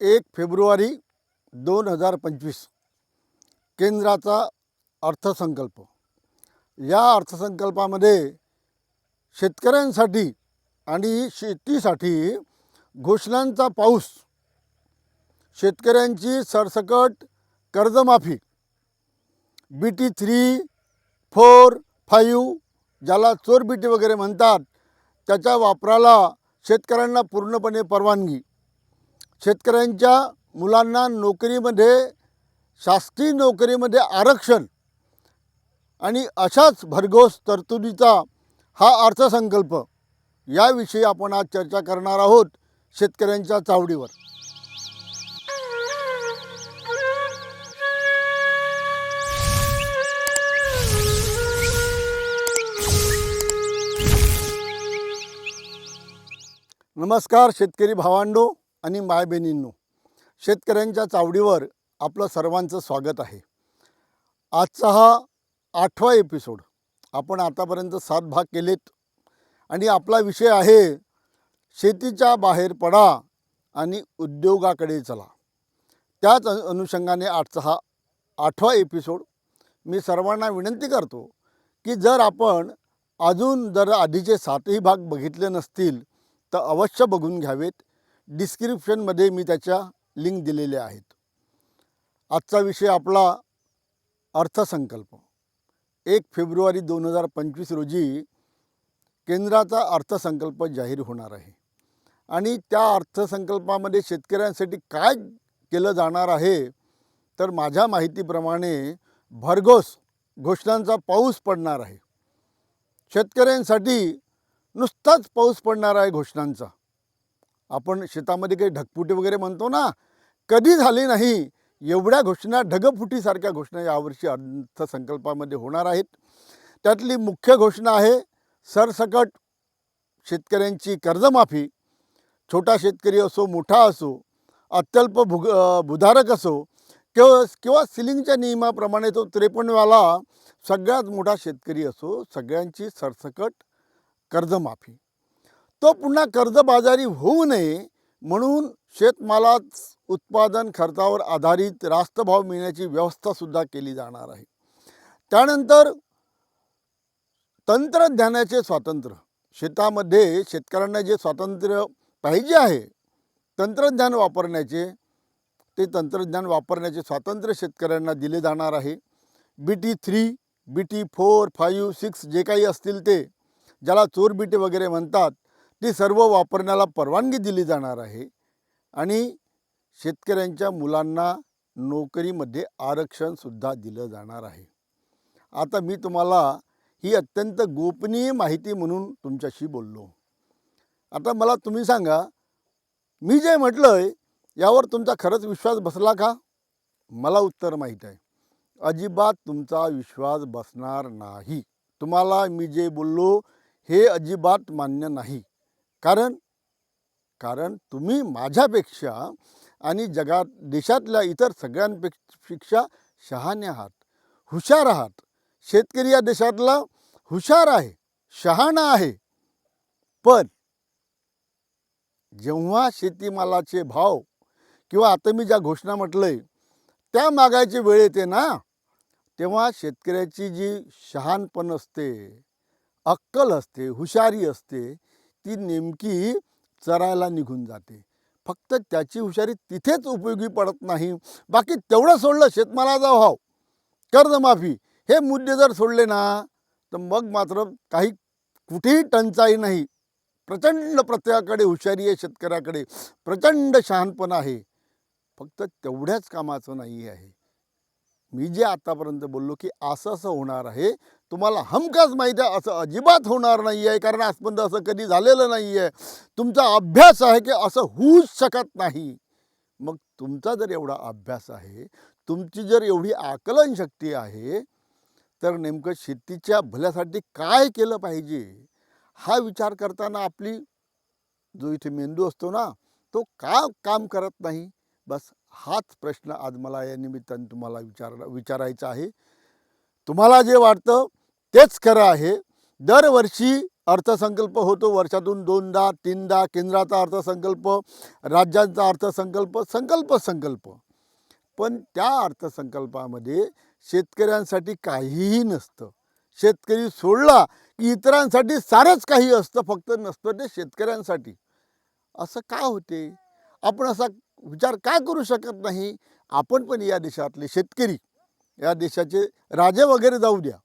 एक फेब्रुवारी दोन हजार पंचवीस केंद्राचा अर्थसंकल्प. या अर्थसंकल्पामध्ये शेतकऱ्यांसाठी आणि शेतीसाठी घोषणांचा पाऊस शेतकऱ्यांची सरसकट कर्जमाफी B T three four five ज्याला चोरबीटी वगैरे म्हणतात त्याच्या वापराला शेतकऱ्यांना पूर्णपणे परवानगी. शेतकऱ्यांच्या मुलांना नोकरीमध्ये शासकीय नोकरीमध्ये आरक्षण आणि अशाच भरघोस तरतुदीचा हा अर्थसंकल्प याविषयी आपण आज चर्चा करणार आहोत शेतकऱ्यांच्या चावडीवर. नमस्कार शेतकरी भावांडो आणि माय बहिणींनो शेतकऱ्यांच्या चावडीवर आपलं सर्वांचं स्वागत आहे. आजचा हा आठवा एपिसोड. आपण आतापर्यंत सात भाग केलेत. आणि आपला विषय आहे शेतीच्या बाहेर पडा आणि उद्योगाकडे चला. त्याच अनुषंगाने आजचा हा आठवा एपिसोड मी सर्वांना विनंती करतो की जर आपण अजून जर आधीचे सातही भाग बघितले नसतील तर अवश्य बघून घ्यावेत. डिस्क्रिप्शनमध्ये मी त्याच्या लिंक दिलेल्या आहेत. आजचा विषय आपला अर्थसंकल्प. एक फेब्रुवारी दोन हजार पंचवीस रोजी केंद्राचा अर्थसंकल्प जाहीर होणार आहे. आणि त्या अर्थसंकल्पामध्ये शेतकऱ्यांसाठी काय केलं जाणार आहे तर माझ्या माहितीप्रमाणे भरघोस घोषणांचा पाऊस पडणार आहे. शेतकऱ्यांसाठी नुसताच पाऊस पडणार आहे घोषणांचा. आपण शेतामध्ये काही ढगफुटी वगैरे म्हणतो ना कधी झाली नाही एवढ्या घोषणा ढगफुटीसारख्या घोषणा यावर्षी अर्थसंकल्पामध्ये होणार आहेत. त्यातली मुख्य घोषणा आहे सरसकट शेतकऱ्यांची कर्जमाफी. छोटा शेतकरी असो मोठा असो अत्यल्प भुग भूधारक असो किंवा किंवा सिलिंगच्या नियमाप्रमाणे तो त्रेपन्नवाला सगळ्यात मोठा शेतकरी असो सगळ्यांची सरसकट कर्जमाफी. तो पुन्हा कर्जबाजारी होऊ नये म्हणून शेतमालात उत्पादन खर्चावर आधारित रास्त भाव मिळण्याची व्यवस्थासुद्धा केली जाणार आहे. त्यानंतर तंत्रज्ञानाचे स्वातंत्र्य. शेतामध्ये शेतकऱ्यांना जे स्वातंत्र्य पाहिजे आहे तंत्रज्ञान वापरण्याचे ते तंत्रज्ञान वापरण्याचे स्वातंत्र्य शेतकऱ्यांना दिले जाणार आहे. B T three B T four five six जे काही असतील ते ज्याला चोर बिटे वगैरे म्हणतात ती सर्व वापरण्याला परवानगी दिली जाणार आहे. आणि शेतकऱ्यांच्या मुलांना नोकरीमध्ये आरक्षणसुद्धा दिलं जाणार आहे. आता मी तुम्हाला ही अत्यंत गोपनीय माहिती म्हणून तुमच्याशी बोललो. आता मला तुम्ही सांगा मी जे म्हटलं आहे यावर तुमचा खरंच विश्वास बसला का? मला उत्तर माहीत आहे. अजिबात तुमचा विश्वास बसणार नाही. तुम्हाला मी जे बोललो हे अजिबात मान्य नाही. कारण कारण तुम्ही माझ्यापेक्षा आणि जगात देशातल्या इतर सगळ्यांपेक्षा शहाणे आहात. हुशार आहात. शेतकरी या देशातला हुशार आहे शहाणा आहे. पण जेव्हा शेतीमालाचे भाव किंवा आता मी ज्या घोषणा म्हटलंय त्या मागायची वेळ येते ना तेव्हा शेतकऱ्याची जी शहाणपण असते अक्कल असते हुशारी असते ती नेमकी चरायला निघून जाते. फक्त त्याची हुशारी तिथेच उपयोगी पडत नाही. बाकी तेवढं सोडलं शेतमालाचा भाव कर्जमाफी हे मुद्दे जर सोडले ना तर मग मात्र काही कुठेही टंचाई नाही. प्रचंड प्रत्येकाकडे हुशारी आहे शेतकऱ्याकडे. प्रचंड शहाणपण आहे. फक्त तेवढ्याच कामाचं नाही आहे. मी जे आतापर्यंत बोललो की असं असं होणार आहे तुम्हाला हमखास माहीत आहे असं अजिबात होणार नाही आहे कारण आजपर्यंत असं कधी झालेलं नाही आहे तुमचा अभ्यास आहे की असं होऊच शकत नाही. मग तुमचा जर एवढा अभ्यास आहे तुमची जर एवढी आकलन शक्ती आहे तर नेमकं शेतीच्या भल्यासाठी काय केलं पाहिजे? हा विचार करताना आपली जो इथे मेंदू असतो ना तो का काम करत नाही? बस हाच प्रश्न आज मला या निमित्ताने तुम्हाला विचार विचारायचा आहे. तुम्हाला जे वाटतं तेच खरं आहे. दरवर्षी अर्थसंकल्प होतो. वर्षातून दोनदा तीनदा केंद्राचा अर्थसंकल्प राज्यांचा अर्थसंकल्प संकल्प संकल्प. पण त्या अर्थसंकल्पामध्ये शेतकऱ्यांसाठी काहीही नसतं. शेतकरी सोडला की इतरांसाठी सारंच काही असतं. फक्त नसतं ते शेतकऱ्यांसाठी. असं का होते? आपण असा विचार का करू शकत नाही? आपण पण या देशातले शेतकरी या देशाचे राजे वगैरे जाऊ द्या.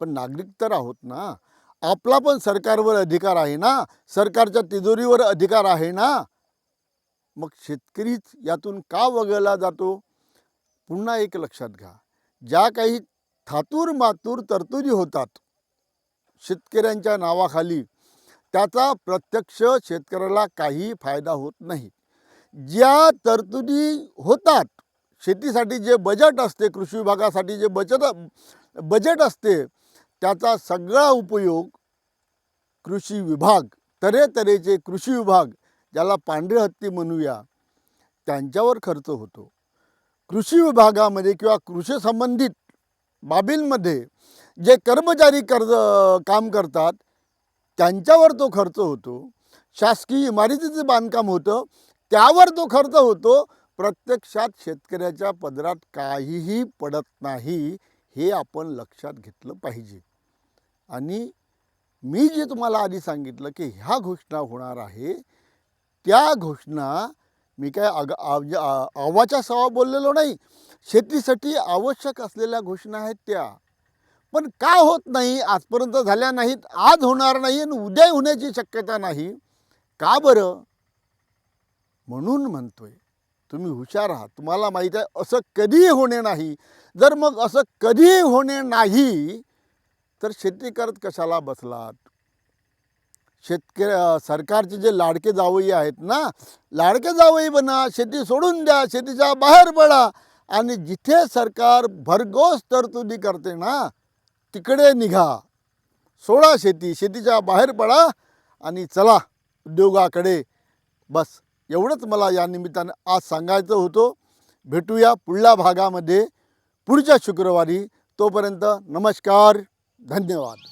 पण नागरिक तर आहोत ना. आपला पण सरकारवर अधिकार आहे ना. सरकारच्या तिजोरीवर अधिकार आहे ना. मग शेतकरीच यातून का वगळला जातो? पुन्हा एक लक्षात घ्या. ज्या काही थातूर मातूर तरतुदी होतात शेतकऱ्यांच्या नावाखाली त्याचा प्रत्यक्ष शेतकऱ्याला काही फायदा होत नाही. ज्या तरतुदी होतात शेतीसाठी जे बजेट असते कृषी विभागासाठी जे बचत बजेट असते त्याचा सगळा उपयोग कृषी विभाग तऱ्हेतऱ्हेचे कृषी विभाग ज्याला पांढरे हत्ती म्हणूया त्यांच्यावर खर्च होतो. कृषी विभागामध्ये किंवा कृषी संबंधित बाबींमध्ये जे कर्मचारी कर्ज काम करतात त्यांच्यावर तो खर्च होतो. शासकीय इमारतीचं बांधकाम होतं त्यावर तो खर्च होतो. प्रत्यक्षात शेतकऱ्याच्या पदरात काहीही पडत नाही हे आपण लक्षात घेतलं पाहिजे. आणि मी जे तुम्हाला आधी सांगितलं की ह्या घोषणा होणार आहे त्या घोषणा मी काय अग आव- आवाच्या सवा बोललेलो नाही. शेतीसाठी आवश्यक असलेल्या घोषणा आहेत त्या. पण का होत नाही आजपर्यंत झाल्या नाहीत आज होणार नाही आणि उद्या होण्याची शक्यता नाही. का बरं? म्हणून म्हणतोय तुम्ही हुशार आहात. तुम्हाला माहीत आहे असं कधीही होणे नाही. जर मग असं कधीही होणे नाही तर शेती करत कशाला बसलात? शेतकरी सरकारचे जे लाडके जावई आहेत ना लाडके जावई बना शेती सोडून द्या शेतीच्या बाहेर पडा. आणि जिथे सरकार भरघोस तरतुदी करते ना तिकडे निघा. सोडा शेती शेतीच्या बाहेर पडा आणि चला उद्योगाकडे. बस एवढंच मला या निमित्तानं आज सांगायचं होतं. भेटूया पुढल्या भागामध्ये पुढच्या शुक्रवारी. तोपर्यंत नमस्कार. धन्यवाद.